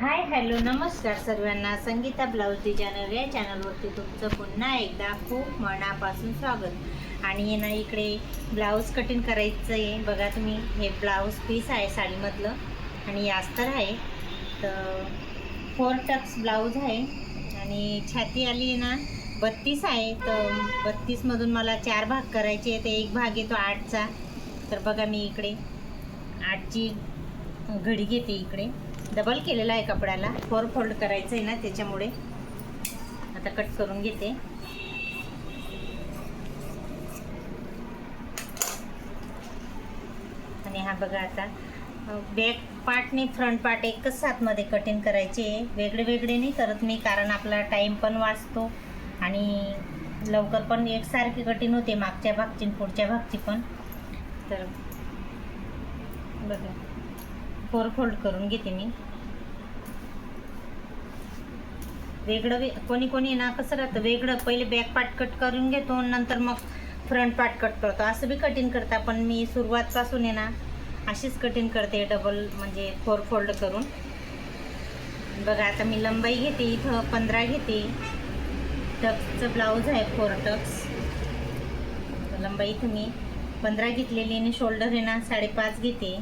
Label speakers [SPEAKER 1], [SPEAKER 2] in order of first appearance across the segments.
[SPEAKER 1] Hi hello नमस्कार सर्वांना. Sangeeta blouse designer या चॅनलवरती तुमचं पुन्हा एकदा खूप मनापासून स्वागत. आणि ना इकडे ब्लाऊज कटिंग करायचं आहे बघा तुम्ही हे ब्लाऊज पीस आहे साडीमधलं. आणि अस्तर आहे. तर फोर टक्स ब्लाऊज आहे. आणि छाती आली आहे ना बत्तीस आहे. तर बत्तीसमधून मला चार भाग करायचे आहे तर एक भाग येतो आठचा. तर बघा मी इकडे आठची घडी घेते इकडे. डबल केलेला आहे कपड्याला. फोर फोल्ड करायचं आहे ना त्याच्यामुळे. आता कट करून घेते. आणि हा बघा आता बॅक नाही फ्रंट पार्ट एकच साथमध्ये कटिंग करायचे. वेगळे वेगळे नाही करत मी कारण आपला टाईम पण वाचतो. आणि लवकर पण एकसारखी कटिंग होते मागच्या भागची पुढच्या भागची पण. तर बघा. फोर फोल्ड करून घेते मी. वेगळं वे कोणी कोणी ना कसं राहतं वेगळं पहिले बॅक पार्ट कट करून घेतो नंतर मग फ्रंट पार्ट कट करतो. असं बी कटिंग करता पण मी सुरुवातपासून आहे ना अशीच कटिंग करते डबल म्हणजे फोर फोल्ड करून. बघा आता मी लंबाई घेते इथं पंधरा घेते. टक्सचं ब्लाऊज आहे फोर टक्स लंबाई इथं मी पंधरा घेतलेली आणि शोल्डर आहे ना साडेपाच घेते.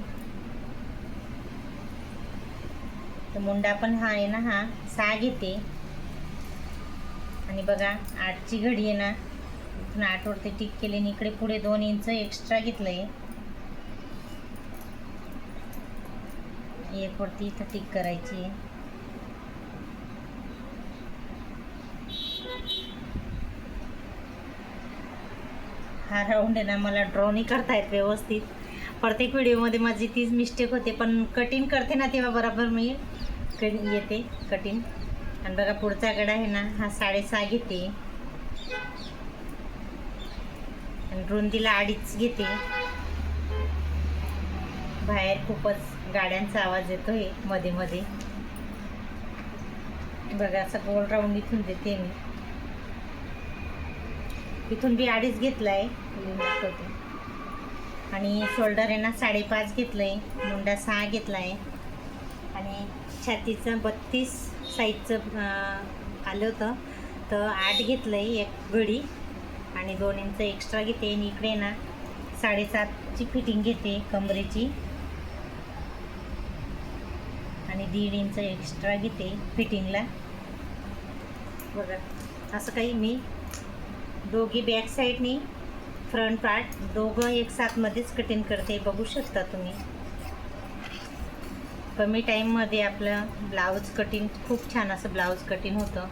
[SPEAKER 1] तर मुंडा पण हा आहे ना हा सहा घेते. आणि बघा आठची घडी आहे ना. इथून आठवरती टिक केले आणि इकडे पुढे दोन इंच एक्स्ट्रा घेतलं आहे एक वरती इथं टिक करायची. आहे हा राऊंड आहे ना मला ड्रॉ नाही करता येत व्यवस्थित. प्रत्येक व्हिडिओमध्ये माझी तीच मिस्टेक होते पण कटिंग करते ना तेव्हा बरोबर मी. कट येते कटिंग आणि बघा पुढचा गडा आहे ना हा साडेसहा घेते. आणि रुंदीला अडीच घेते. बाहेर खूपच गाड्यांचा आवाज येतोयमध्ये मध्ये. बघा असं गोल राऊंड इथून देते मी. इथून बी अडीच घेतलाय. आणि शोल्डर आहे ना साडेपाच घेतलंय. मुंडा सहा घेतलाय. आणि छातीचं बत्तीस साईजचं आलं होतं. तर आठ घेतलं आहे एक घडी आणि दोन इंच एक्स्ट्रा घेते आणि इकडे ना साडेसातची फिटिंग घेते कमरेची. आणि दीड इंच एक्स्ट्रा घेते फिटिंगला. बघा असं काही मी दोघी बॅक साईडनी फ्रंट पार्ट दोघं एक साथमध्येच कटिंग करते. बघू शकता तुम्ही. कमी टाईममध्ये आपलं ब्लाऊज कटिंग खूप छान असं ब्लाऊज कटिंग होतं.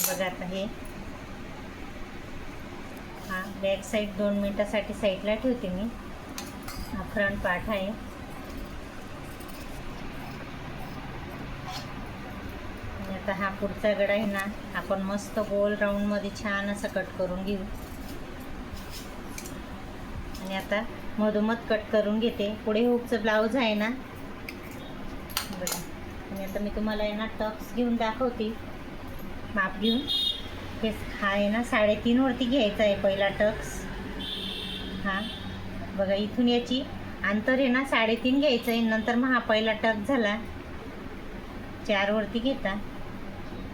[SPEAKER 1] बघा आता हे. हा बॅक साईड दोन मिनटासाठी साईडला ठेवते मी. हा फ्रंट पार्ट आहे. आता हा पुढचा गडा आहे ना आपण मस्त गोल राऊंडमध्ये छान असं कट करून घेऊ. आणि आता मधोमध कट करून घेते. पुढे हुकचं ब्लाऊज आहे ना. बघा. आणि आता मी तुम्हाला आहे ना टक्स घेऊन दाखवते. माप घेऊन. हे हा आहे ना साडेतीनवरती घ्यायचा आहे पहिला टक्स हा. बघा इथून याची अंतर आहे ना साडेतीन घ्यायचं आहे. नंतर मग हा पहिला टक्स झाला. चारवरती घेता.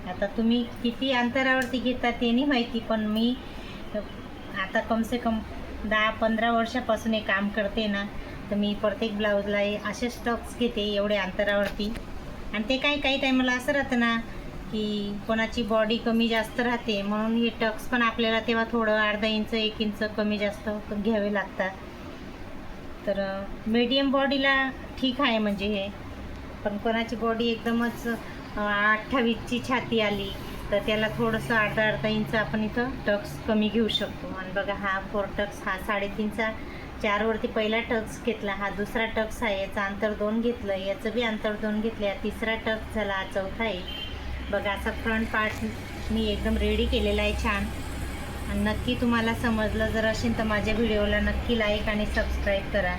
[SPEAKER 1] आता तुम्ही किती अंतरावरती घेता ते नाही माहिती पण मी आता कमसे कम दहा पंधरा वर्षापासून हे काम करते ना तर मी प्रत्येक ब्लाऊजला असे स्टॉक्स घेते एवढ्या अंतरावरती. आणि ते काही काही टायमाला असं राहतं ना की कोणाची बॉडी कमी जास्त राहते म्हणून हे टक्स पण आपल्याला तेव्हा थोडं अर्धा इंच एक इंच कमी जास्त घ्यावे लागतात. तर मीडियम बॉडीला ठीक आहे म्हणजे हे. पण कोणाची बॉडी एकदमच अठ्ठावीसची छाती आली तर त्याला थोडंसं अर्धा अर्धा इंच आपण इथं टक्स कमी घेऊ शकतो. आणि बघा हा फोर टक्स हा साडेतीनचा चारवरती पहिला टक्स घेतला हा दुसरा टक्स आहे याचं अंतर दोन घेतलं याचं बी अंतर दोन घेतलं तिसरा टक्स झाला हा चौथा आहे. बघा असा फ्रंट पार्ट मी एकदम रेडी केलेला आहे छान. आणि नक्की तुम्हाला समजलं जर असेल तर माझ्या व्हिडिओला नक्की लाईक आणि सबस्क्राईब करा.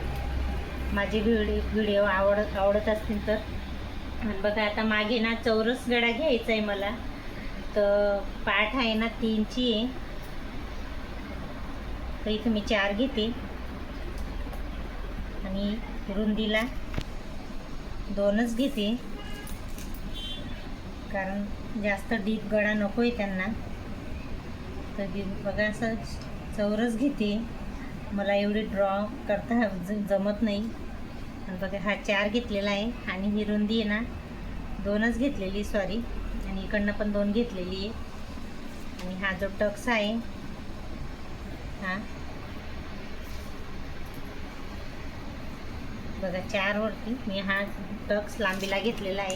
[SPEAKER 1] माझे व्हिडिओ व्हिडिओ आवड आवडत असतील तर. आणि बघा आता मागे ना चौरस गडा घ्यायचा आहे मला. तर पाठ आहे ना तीनची. आहे तर इथे मी चार घेते. आणि रुंदीला दोनच घेते. कारण जास्त डीप गळा नको आहे त्यांना. तर गी- बघा असं चौरस घेते. मला एवढी ड्रॉ करता ज- जमत नाही. आणि बघा हा चार घेतलेला आहे. आणि ही रुंदी आहे ना दोनच घेतलेली सॉरी इकडनं पण दोन घेतलेली आहे. आणि हा जो टक्स आहे हा. बघा चार वरती मी हा टक्स लांबीला घेतलेला आहे.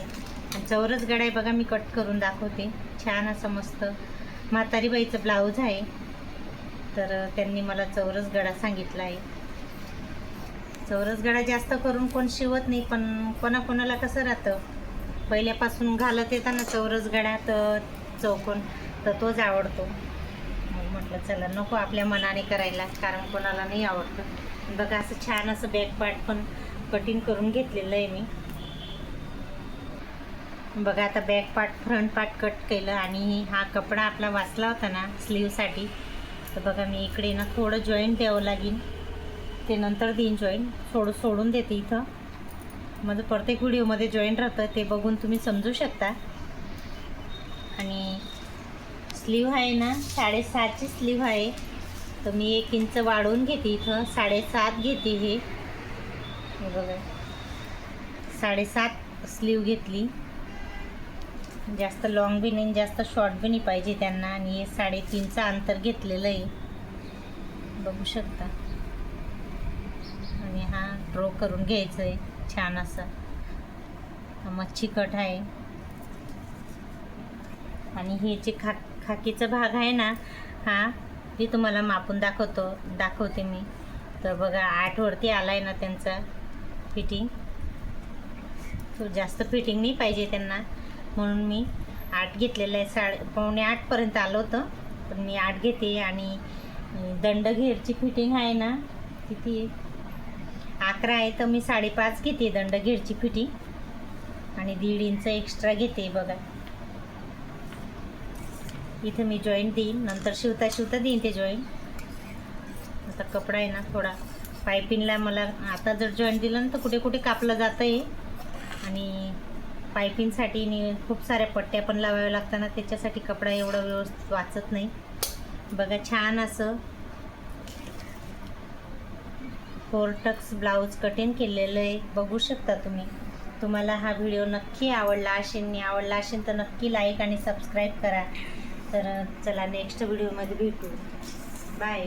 [SPEAKER 1] आणि चौरस गडा आहे बघा मी कट करून दाखवते. छान असं मस्त म्हातारी बाईचं ब्लाऊज आहे. तर त्यांनी मला चौरस गडा सांगितला आहे. चौरस गडा जास्त करून कोण शिवत नाही पण कोणाकोणाला कसं राहतं? पहिल्यापासून घालत येताना चौरस गडा तर चौकोन तर तोच आवडतो. मग म्हटलं चला नको आपल्या मनाने करायला कारण कोणाला नाही आवडतं. बघा असं छान असं बॅक पार्ट पण कटिंग करून घेतलेलं आहे मी. बघा आता back part front part cut केलं आणि हा कपडा आपला वाचला होता ना स्लीवसाठी तर बघा मी इकडे ना थोडं जॉईंट द्यावं लागेल ते नंतर देईन जॉईंट थोडं सोडून देते इथं. माझं प्रत्येक व्हिडिओमध्ये जॉईन राहतं ते बघून तुम्ही समजू शकता. आणि स्लीव आहे ना साडेसहाची स्लीव आहे. तर मी एक इंच वाढवून घेते इथं साडेसात घेते हे. हे बघा. साडेसात स्लीव घेतली. जास्त लॉंग बी नाही जास्त शॉर्ट बी नाही पाहिजे त्यांना. आणि हे साडेतीनचं अंतर घेतलेलं आहे. बघू शकता. आणि हा ड्रॉ करून घ्यायचं आहे छान असं. मच्छी कट आहे. आणि हे जे खा खाकीचा भाग आहे ना हा हे तुम्हाला मापून दाखवतो दाखवते मी. तर बघा आठवरती आला आहे ना त्यांचा फिटिंग. तो जास्त फिटिंग नाही पाहिजे त्यांना. म्हणून मी आठ घेतलेलं आहे साडे पावणे आठपर्यंत आलं होतं. पण मी आठ घेते आणि दंडघेरची फिटिंग आहे ना किती? अकरा आहे तर मी साडेपाच घेते दंडघेरची फिटी आणि दीड इंच एक्स्ट्रा घेते बघा. इथे मी जॉईंट देईन. नंतर शिवता शिवता देईन ते जॉईंट आता कपडा आहे ना थोडा. पायपिंगला मला आता जर जॉईंट दिलं ना तर कुठे कुठे कापलं जातं आहे आणि पायपिंगसाठी मी खूप साऱ्या पट्ट्या पण लावाव्या लागतात ना त्याच्यासाठी कपडा एवढा व्यवस्थित वाचत नाही. बघा छान असं. फोर टक्स ब्लाऊज कटिंग केलेलं आहे बघू शकता तुम्ही. तुम्हाला हा व्हिडिओ नक्की आवडला असेल आवडला असेल तर नक्की लाईक आणि सबस्क्राईब करा. तर चला नेक्स्ट व्हिडिओमध्ये भेटू. बाय